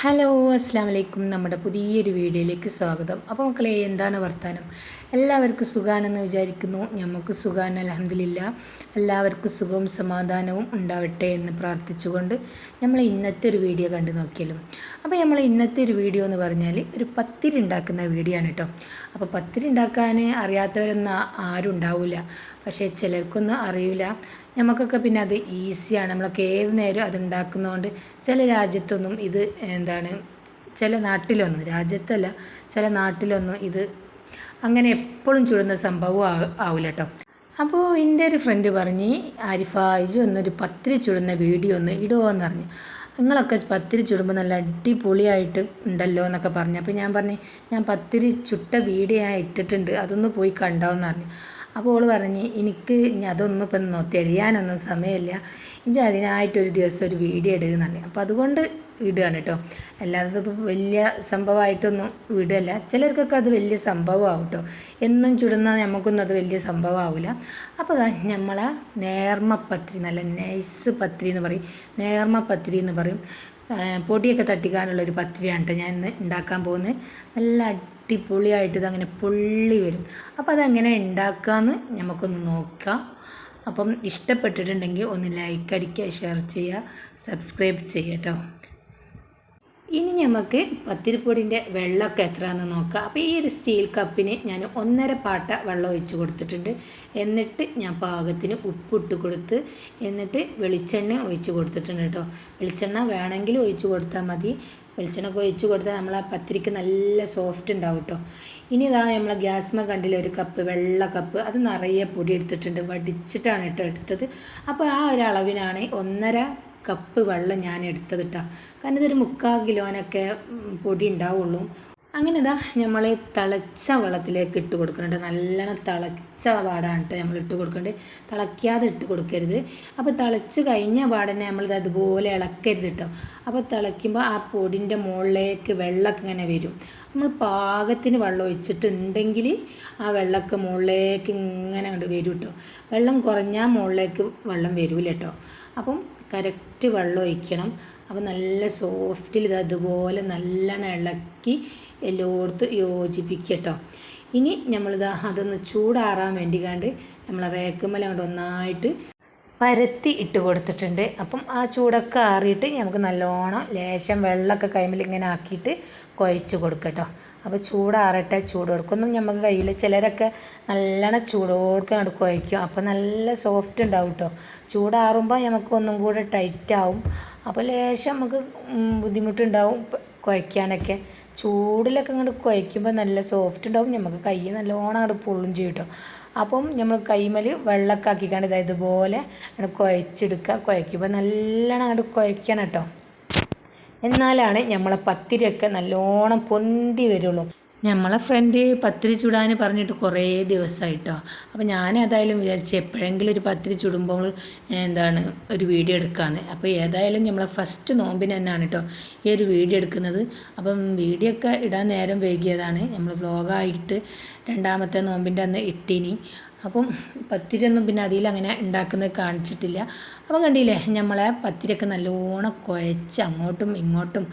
Hello അസ്സാം വലൈക്കും നമ്മുടെ പുതിയൊരു വീഡിയോയിലേക്ക് സ്വാഗതം. അപ്പോൾ മക്കളെ എന്താണ് വർത്താനം? എല്ലാവർക്കും സുഖമാണെന്ന് വിചാരിക്കുന്നു. നമുക്ക് സുഖമാണ് അലഹമില്ല എല്ലാവർക്കും സുഖവും സമാധാനവും ഉണ്ടാവട്ടെ എന്ന് പ്രാർത്ഥിച്ചുകൊണ്ട് നമ്മൾ ഇന്നത്തെ ഒരു വീഡിയോ കണ്ടു നോക്കിയാലും. അപ്പോൾ നമ്മൾ ഇന്നത്തെ ഒരു വീഡിയോ എന്ന് പറഞ്ഞാൽ ഒരു പത്തിരി ഉണ്ടാക്കുന്ന വീഡിയോ ആണ് കേട്ടോ അപ്പോൾ പത്തിരി ഉണ്ടാക്കാൻ അറിയാത്തവരൊന്നും ആരും ഉണ്ടാവില്ല പക്ഷേ ചിലർക്കൊന്നും അറിയില്ല നമുക്കൊക്കെ പിന്നെ അത് ഈസിയാണ്. നമ്മളൊക്കെ ഏത് നേരം അത് ഉണ്ടാക്കുന്നതുകൊണ്ട് ചില രാജ്യത്തൊന്നും ഇത് എന്താണ് ചില നാട്ടിലൊന്നും രാജ്യത്തല്ല ചില നാട്ടിലൊന്നും ഇത് അങ്ങനെ എപ്പോഴും ചുടുന്ന സംഭവം ആവില്ല കേട്ടോ അപ്പോൾ എന്റെ ഒരു ഫ്രണ്ട് പറഞ്ഞ് ആരിഫ ഇജു ഒന്നൊരു പത്തിരി ചുടുന്ന വീഡിയോ ഒന്ന് ഇടുമോ എന്ന് പറഞ്ഞു. നിങ്ങളൊക്കെ പത്തിരി ചുടുമ്പോൾ നല്ല അടിപൊളിയായിട്ട് ഉണ്ടല്ലോ എന്നൊക്കെ പറഞ്ഞു. അപ്പോൾ ഞാൻ പറഞ്ഞു ഞാൻ പത്തിരി ചുട്ട വീഡിയോ ഞാൻ ഇട്ടിട്ടുണ്ട് അതൊന്ന് പോയി കണ്ടോ എന്ന് പറഞ്ഞു. അപ്പോൾ ഓൾ പറഞ്ഞ് എനിക്ക് അതൊന്നും ഇപ്പം തിരയാനൊന്നും സമയമില്ല. ഇനി അതിനായിട്ടൊരു ദിവസം ഒരു വീഡിയോ ഇടുകയെന്ന് പറഞ്ഞു. അപ്പോൾ അതുകൊണ്ട് ഇടുകയാണ് കേട്ടോ അല്ലാതെ ഇപ്പോൾ വലിയ സംഭവമായിട്ടൊന്നും ഇടല്ല. ചിലർക്കൊക്കെ അത് വലിയ സംഭവമാവും കേട്ടോ എന്നും ചുടുന്ന നമുക്കൊന്നും അത് വലിയ സംഭവമാവില്ല അപ്പോൾ അതാ നമ്മളെ പത്രി നല്ല നൈസ് പത്രി എന്ന് പറയും. നേർമപ്പത്തിരി എന്ന് പറയും. പൊടിയൊക്കെ തട്ടിക്കാനുള്ള ഒരു പത്തിരിയാണ് കേട്ടോ ഞാൻ ഇന്ന് ഉണ്ടാക്കാൻ പോകുന്നത്. നല്ല അടിപൊളിയായിട്ട് ഇതങ്ങനെ പൊള്ളി വരും. അപ്പോൾ അതെങ്ങനെ ഉണ്ടാക്കാമെന്ന് നമുക്കൊന്ന് നോക്കാം. അപ്പം ഇഷ്ടപ്പെട്ടിട്ടുണ്ടെങ്കിൽ ഒന്ന് ലൈക്ക് അടിക്കുക ഷെയർ ചെയ്യുക സബ്സ്ക്രൈബ് ചെയ്യുക കേട്ടോ. ഇനി നമുക്ക് പത്തിരിപ്പൊടിന്റെ വെള്ളമൊക്കെ എത്രയാണെന്ന് നോക്കാം. അപ്പോൾ ഈ ഒരു സ്റ്റീൽ കപ്പിന് ഞാൻ ഒന്നര പാട്ട വെള്ളം ഒഴിച്ച് കൊടുത്തിട്ടുണ്ട്. എന്നിട്ട് ഞാൻ പാകത്തിന് ഉപ്പിട്ട് കൊടുത്ത് എന്നിട്ട് വെളിച്ചെണ്ണ ഒഴിച്ച് കൊടുത്തിട്ടുണ്ട് കേട്ടോ. വെളിച്ചെണ്ണ വേണമെങ്കിൽ ഒഴിച്ച് കൊടുത്താൽ മതി. വെളിച്ചെണ്ണ ഒക്കെ ഒഴിച്ച് കൊടുത്താൽ നമ്മൾ ആ പത്തിരിക്ക് നല്ല സോഫ്റ്റ് ഉണ്ടാവും കേട്ടോ. ഇനി ഇതാ നമ്മൾ ഗ്യാസ്മ കണ്ടില്ല ഒരു കപ്പ് വെള്ള കപ്പ്. അത് നിറയെ പൊടി എടുത്തിട്ടുണ്ട്. വടിച്ചിട്ടാണ് കേട്ടോ എടുത്തത്. അപ്പോൾ ആ ഒരു അളവിനാണ് ഒന്നര കപ്പ് വെള്ളം ഞാൻ എടുത്തതിട്ടാ കാരണം ഇതൊരു മുക്കാൽ കിലോനൊക്കെ പൊടി ഉണ്ടാവുള്ളൂ. അങ്ങനെ ഇതാ നമ്മൾ തിളച്ച വെള്ളത്തിലേക്ക് ഇട്ട് കൊടുക്കുന്നുണ്ട് നല്ലോണം തിളച്ച പാടാണ് കേട്ടോ നമ്മൾ ഇട്ട് കൊടുക്കേണ്ടത് തിളയ്ക്കാതെ ഇട്ട് കൊടുക്കരുത്. അപ്പോൾ തിളച്ച് കഴിഞ്ഞ പാടന്നെ നമ്മളിത് അതുപോലെ ഇളക്കരുത് കേട്ടോ അപ്പോൾ തിളയ്ക്കുമ്പോൾ ആ പൊടിന്റെ മുകളിലേക്ക് വെള്ളമൊക്കെ ഇങ്ങനെ വരും. നമ്മൾ പാകത്തിന് വെള്ളം ഒഴിച്ചിട്ടുണ്ടെങ്കിൽ ആ വെള്ളമൊക്കെ മുകളിലേക്ക് ഇങ്ങനെ അങ്ങോട്ട് വരും കേട്ടോ വെള്ളം കുറഞ്ഞാൽ മുകളിലേക്ക് വെള്ളം വരില്ല കേട്ടോ അപ്പം കറക്റ്റ് വെള്ളം ഒഴിക്കണം. അപ്പോൾ നല്ല സോഫ്റ്റിൽ ഇത് അതുപോലെ നല്ലോണം ഇളക്കി എല്ലായിടത്തും കേട്ടോ ഇനി നമ്മളിത് അതൊന്ന് ചൂടാറാൻ വേണ്ടി കണ്ട് നമ്മൾ റേക്കുമ്മൽ ഒന്നായിട്ട് പരത്തി ഇട്ട് കൊടുത്തിട്ടുണ്ട്. അപ്പം ആ ചൂടൊക്കെ ആറിയിട്ട് നമുക്ക് നല്ലോണം ലേശം വെള്ളമൊക്കെ കൈമിൽ ഇങ്ങനെ ആക്കിയിട്ട് കുഴച്ച് കൊടുക്കട്ടോ അപ്പോൾ ചൂടാറട്ടെ ചൂട് കൊടുക്കൊന്നും നമുക്ക് കഴിയില്ല ചിലരൊക്കെ നല്ലോണം ചൂടോടുക്ക് അങ്ങോട്ട് കുഴയ്ക്കും. അപ്പോൾ നല്ല സോഫ്റ്റ് ഉണ്ടാവും കേട്ടോ ചൂടാറുമ്പോൾ നമുക്ക് ഒന്നും കൂടെ ടൈറ്റ് ആവും. അപ്പോൾ ലേശം നമുക്ക് ബുദ്ധിമുട്ടുണ്ടാവും കുഴയ്ക്കാനൊക്കെ. ചൂടിലൊക്കെ അങ്ങോട്ട് കുഴയ്ക്കുമ്പോൾ നല്ല സോഫ്റ്റ് ഉണ്ടാവും. നമുക്ക് കൈ നല്ലോണം അങ്ങോട്ട് പൊള്ളും ചെയ്യും കേട്ടോ അപ്പം നമ്മൾ കൈമൽ വെള്ളമൊക്കെ ആക്കിക്കാണ്ട് ഇതാ ഇതുപോലെ കുഴച്ചെടുക്കുക കുഴയ്ക്കുമ്പോൾ നല്ലോണം അങ്ങോട്ട് കുഴയ്ക്കണം കേട്ടോ. എന്നാലാണ് നമ്മളെ പത്തിരിയൊക്കെ നല്ലോണം പൊന്തി വരുള്ളൂ. നമ്മളെ ഫ്രണ്ട് പത്തിരി ചുടാൻ പറഞ്ഞിട്ട് കുറേ ദിവസമായിട്ടോ അപ്പോൾ ഞാൻ ഏതായാലും വിചാരിച്ച് എപ്പോഴെങ്കിലും ഒരു പത്തിരി ചുടുമ്പോൾ എന്താണ് ഒരു വീഡിയോ എടുക്കാമെന്ന് അപ്പോൾ ഏതായാലും നമ്മളെ ഫസ്റ്റ് നോമ്പിന് തന്നെയാണ് കേട്ടോ ഈ ഒരു വീഡിയോ എടുക്കുന്നത്. അപ്പം വീഡിയോ ഒക്കെ ഇടാൻ നേരം വൈകിയതാണ്. നമ്മൾ വ്ലോഗായിട്ട് രണ്ടാമത്തെ നോമ്പിന്റെ അന്ന് ഇട്ടിനി. അപ്പം പത്തിരിയൊന്നും പിന്നെ അതിലങ്ങനെ ഉണ്ടാക്കുന്നത് കാണിച്ചിട്ടില്ല. അപ്പം കണ്ടില്ലേ നമ്മളെ പത്തിരിയൊക്കെ നല്ലോണം കുഴച്ച് അങ്ങോട്ടും ഇങ്ങോട്ടും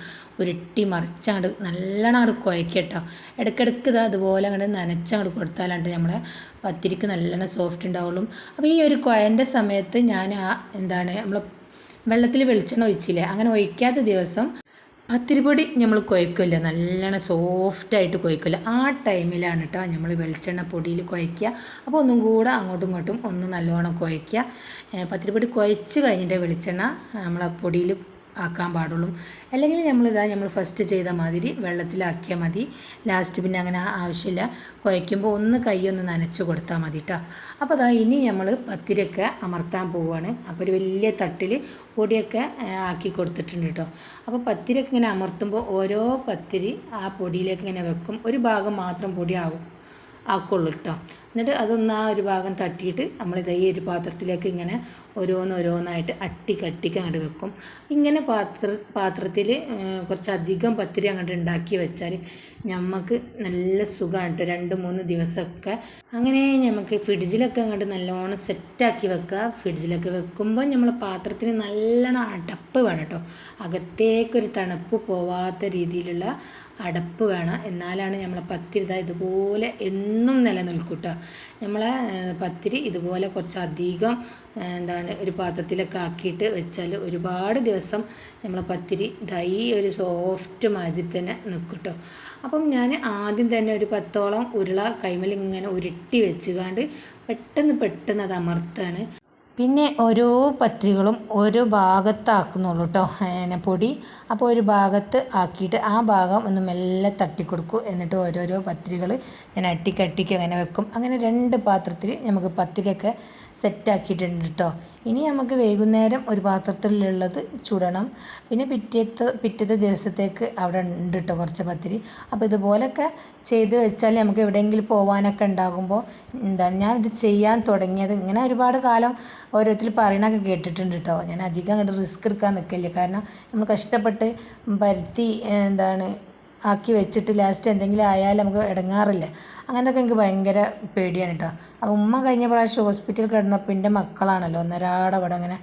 ഉരുട്ടി മറിച്ചങ്ങോട്ട് നല്ലോണം അങ്ങോട്ട് കുഴക്കട്ടോ. ഇടയ്ക്കിടയ്ക്ക് ഇത് അതുപോലെ അങ്ങോട്ട് നനച്ചങ്ങോട്ട് കൊടുത്താലാണ്ട് നമ്മളെ പത്തിരിക്ക് നല്ലോണം സോഫ്റ്റ് ഉണ്ടാവുള്ളൂ. അപ്പോൾ ഈ ഒരു കുഴന്റെ സമയത്ത് ഞാൻ ആ എന്താണ് നമ്മൾ വെള്ളത്തിൽ വെളിച്ചെണ്ണ ഒഴിച്ചില്ലേ അങ്ങനെ ഒഴിക്കാത്ത ദിവസം പത്തിരിപ്പൊടി നമ്മൾ കുഴക്കില്ല നല്ലോണം സോഫ്റ്റായിട്ട് കുഴക്കില്ല ആ ടൈമിലാണ് കേട്ടോ നമ്മൾ വെളിച്ചെണ്ണ പൊടിയിൽ കുഴയ്ക്കുക അപ്പോൾ ഒന്നും കൂടെ അങ്ങോട്ടും ഇങ്ങോട്ടും ഒന്ന് നല്ലോണം കുഴയ്ക്കുക ഏ, പത്തിരിപ്പൊടി കുഴച്ച് കഴിഞ്ഞിട്ട് വെളിച്ചെണ്ണ നമ്മൾ പൊടിയിൽ ആക്കാൻ പാടുള്ളൂ. അല്ലെങ്കിൽ നമ്മളിതാ നമ്മൾ ഫസ്റ്റ് ചെയ്ത മാതിരി വെള്ളത്തിലാക്കിയാൽ മതി. ലാസ്റ്റ് പിന്നെ അങ്ങനെ ആവശ്യമില്ല. കുഴയ്ക്കുമ്പോൾ ഒന്ന് കൈയൊന്ന് നനച്ച് കൊടുത്താൽ മതി കേട്ടോ അപ്പോൾ അതാ ഇനി നമ്മൾ പത്തിരൊക്കെ അമർത്താൻ പോവുകയാണ് അപ്പോൾ ഒരു വലിയ തട്ടിൽ പൊടിയൊക്കെ ആക്കി കൊടുത്തിട്ടുണ്ട് കേട്ടോ അപ്പോൾ പത്തിരൊക്കെ ഇങ്ങനെ അമർത്തുമ്പോൾ ഓരോ പത്തിരി ആ പൊടിയിലേക്ക് ഇങ്ങനെ വെക്കും. ഒരു ഭാഗം മാത്രം പൊടി ആവും. ആക്കുള്ളൂ കേട്ടോ എന്നിട്ട് അതൊന്ന് ആ ഒരു ഭാഗം തട്ടിയിട്ട് നമ്മൾ ഈ ഒരു പാത്രത്തിലേക്ക് ഇങ്ങനെ ഓരോന്നോരോന്നായിട്ട് അട്ടി കട്ടിക്ക് അങ്ങോട്ട് വെക്കും. ഇങ്ങനെ പാത്ര പാത്രത്തിൽ കുറച്ചധികം പത്തിരി അങ്ങോട്ട് ഉണ്ടാക്കി വെച്ചാൽ നമുക്ക് നല്ല സുഖമാണ് കേട്ടോ രണ്ട് മൂന്ന് ദിവസമൊക്കെ അങ്ങനെ നമുക്ക് ഫ്രിഡ്ജിലൊക്കെ അങ്ങോട്ട് നല്ലോണം സെറ്റാക്കി വെക്കുക ഫ്രിഡ്ജിലൊക്കെ വെക്കുമ്പോൾ നമ്മൾ പാത്രത്തിന് നല്ലോണം അടപ്പ് വേണം കേട്ടോ അകത്തേക്കൊരു തണുപ്പ് പോവാത്ത രീതിയിലുള്ള അടപ്പ് വേണം. എന്നാലാണ് നമ്മളെ പത്തിരി ഇതാ ഇതുപോലെ എന്നും നിലനിൽക്കും കേട്ടോ നമ്മളെ പത്തിരി ഇതുപോലെ കുറച്ച് അധികം എന്താണ് ഒരു പാത്രത്തിലൊക്കെ ആക്കിയിട്ട് വെച്ചാൽ ഒരുപാട് ദിവസം നമ്മളെ പത്തിരി ഇതായി ഒരു സോഫ്റ്റ് മാതിരി തന്നെ നിൽക്കും കേട്ടോ അപ്പം ഞാൻ ആദ്യം തന്നെ ഒരു പത്തോളം ഉരുള കൈമൽ ഇങ്ങനെ ഉരുട്ടി വെച്ചുകാണ്ട് പെട്ടെന്ന് പെട്ടെന്ന് അത് അമർത്താണ്. പിന്നെ ഓരോ പത്രികളും ഓരോ ഭാഗത്താക്കുന്നുള്ളൂ കേട്ടോ അങ്ങനെ പൊടി. അപ്പോൾ ഒരു ഭാഗത്ത് ആക്കിയിട്ട് ആ ഭാഗം ഒന്ന് മെല്ലെ തട്ടിക്കൊടുക്കും. എന്നിട്ട് ഓരോരോ പത്രികൾ ഞാൻ അട്ടിക്കട്ടിക്ക് അങ്ങനെ വെക്കും. അങ്ങനെ രണ്ട് പാത്രത്തിൽ നമുക്ക് പത്തിരിയൊക്കെ സെറ്റാക്കിയിട്ടുണ്ട് കേട്ടോ ഇനി നമുക്ക് വൈകുന്നേരം ഒരു പാത്രത്തിലുള്ളത് ചുടണം. പിന്നെ പിറ്റേത്തെ പിറ്റത്തെ ദിവസത്തേക്ക് അവിടെ ഉണ്ട് കേട്ടോ കുറച്ച് പത്തിരി. അപ്പോൾ ഇതുപോലൊക്കെ ചെയ്ത് വെച്ചാൽ നമുക്ക് എവിടെയെങ്കിലും പോകാനൊക്കെ ഉണ്ടാകുമ്പോൾ എന്താണ് ഞാനിത് ചെയ്യാൻ തുടങ്ങിയത് ഇങ്ങനെ ഒരുപാട് കാലം ഓരോരുത്തർ പറയണൊക്കെ കേട്ടിട്ടുണ്ട് കേട്ടോ ഞാൻ അധികം അങ്ങോട്ട് റിസ്ക് എടുക്കാൻ നിൽക്കില്ല കാരണം നമ്മൾ കഷ്ടപ്പെട്ട് പരുത്തി എന്താണ് ആക്കി വെച്ചിട്ട് ലാസ്റ്റ് എന്തെങ്കിലും ആയാൽ നമുക്ക് ഇടങ്ങാറില്ല അങ്ങനത്തൊക്കെ എനിക്ക് ഭയങ്കര പേടിയാണ് കേട്ടോ അപ്പോൾ ഉമ്മ കഴിഞ്ഞ പ്രാവശ്യം ഹോസ്പിറ്റലിൽ കിടന്നപ്പോൾ എന്റെ മക്കളാണല്ലോ ഒന്നരാടെ അവിടെ അങ്ങനെ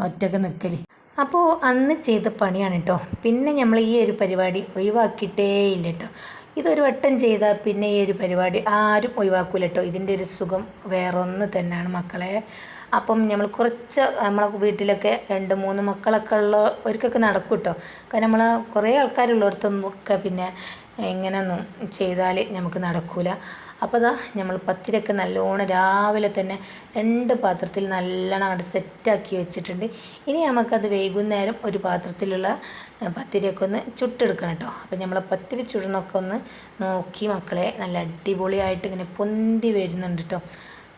ഒറ്റയ്ക്ക് നിൽക്കൽ അപ്പോൾ അന്ന് ചെയ്ത പണിയാണ് കേട്ടോ പിന്നെ നമ്മൾ ഈ ഒരു പരിപാടി ഒഴിവാക്കിയിട്ടേ ഇല്ല കേട്ടോ ഇതൊരു വട്ടം ചെയ്താൽ പിന്നെ ഈ ഒരു പരിപാടി ആരും ഒഴിവാക്കൂല കേട്ടോ ഇതിന്റെ ഒരു സുഖം വേറൊന്ന് തന്നെയാണ് മക്കളെ. അപ്പം നമ്മൾ കുറച്ച് നമ്മളെ വീട്ടിലൊക്കെ രണ്ട് മൂന്ന് മക്കളൊക്കെ ഉള്ള ഉള്ളവർക്കൊക്കെ നടക്കും കേട്ടോ കാരണം നമ്മൾ കുറേ ആൾക്കാരുള്ളിടത്തൊന്നൊക്കെ പിന്നെ ഇങ്ങനെയൊന്നും ചെയ്താൽ നമുക്ക് നടക്കില്ല അപ്പോൾ അതാ നമ്മൾ പത്തിരക്ക് നല്ലോണം രാവിലെ തന്നെ രണ്ട് പാത്രത്തിൽ നല്ലോണം അങ്ങോട്ട് സെറ്റാക്കി വെച്ചിട്ടുണ്ട്. ഇനി നമുക്കത് വൈകുന്നേരം ഒരു പാത്രത്തിലുള്ള പത്തിരിയൊക്കെ ഒന്ന് ചുട്ടെടുക്കണം കേട്ടോ. അപ്പോൾ നമ്മൾ പത്തിരി ചുടുന്നൊക്കെ ഒന്ന് നോക്കി മക്കളെ നല്ല അടിപൊളിയായിട്ട് ഇങ്ങനെ പൊന്തി വരുന്നുണ്ട് കേട്ടോ.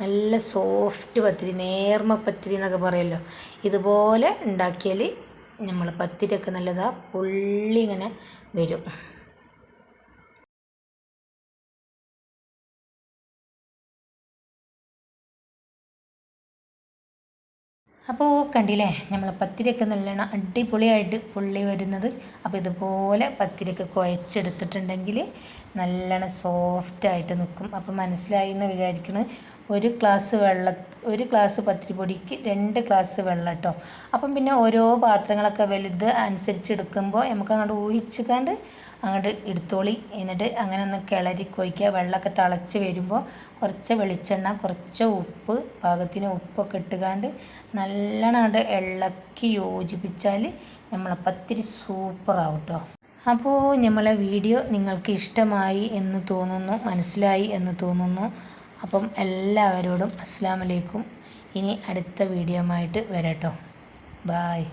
നല്ല സോഫ്റ്റ് പത്തിരി നേർമ പത്തിരി എന്നൊക്കെ പറയുമല്ലോ ഇതുപോലെ ഉണ്ടാക്കിയാൽ നമ്മൾ പത്തിരിയൊക്കെ നല്ലതാ പുള്ളി ഇങ്ങനെ വരും. അപ്പോൾ കണ്ടില്ലേ നമ്മൾ പത്തിരിയൊക്കെ നല്ലോണം അടിപൊളിയായിട്ട് പുള്ളി വരുന്നത്. അപ്പോൾ ഇതുപോലെ പത്തിരിയൊക്കെ കുഴച്ചെടുത്തിട്ടുണ്ടെങ്കിൽ നല്ലോണം സോഫ്റ്റായിട്ട് നിൽക്കും അപ്പോൾ മനസ്സിലായി എന്ന് വിചാരിക്കുന്നത് ഒരു ഗ്ലാസ് വെള്ള ഒരു ഗ്ലാസ് പത്തിരിപ്പൊടിക്ക് രണ്ട് ഗ്ലാസ് വെള്ളം കേട്ടോ അപ്പം പിന്നെ ഓരോ പാത്രങ്ങളൊക്കെ വലുത് അനുസരിച്ച് എടുക്കുമ്പോൾ നമുക്ക് അങ്ങോട്ട് ഊഹിച്ചുകൊണ്ട് അങ്ങോട്ട് എടുത്തോളി. എന്നിട്ട് അങ്ങനെ ഒന്ന് കിളരി കൊയ്ക്കുക വെള്ളമൊക്കെ തിളച്ച് വരുമ്പോൾ കുറച്ച് വെളിച്ചെണ്ണ കുറച്ച് ഉപ്പ് പാകത്തിന് ഉപ്പൊക്കെ ഇട്ടുകാണ്ട് നല്ലോണം ഇളക്കി യോജിപ്പിച്ചാൽ നമ്മളെ പത്തിരി സൂപ്പറാവും കേട്ടോ അപ്പോൾ നമ്മളെ വീഡിയോ നിങ്ങൾക്ക് ഇഷ്ടമായി എന്ന് തോന്നുന്നു മനസ്സിലായി എന്ന് തോന്നുന്നു. അപ്പം എല്ലാവരോടും അസ്സാം വലൈക്കും ഇനി അടുത്ത വീഡിയോ ആയിട്ട് വരാട്ടോ. ബായ്.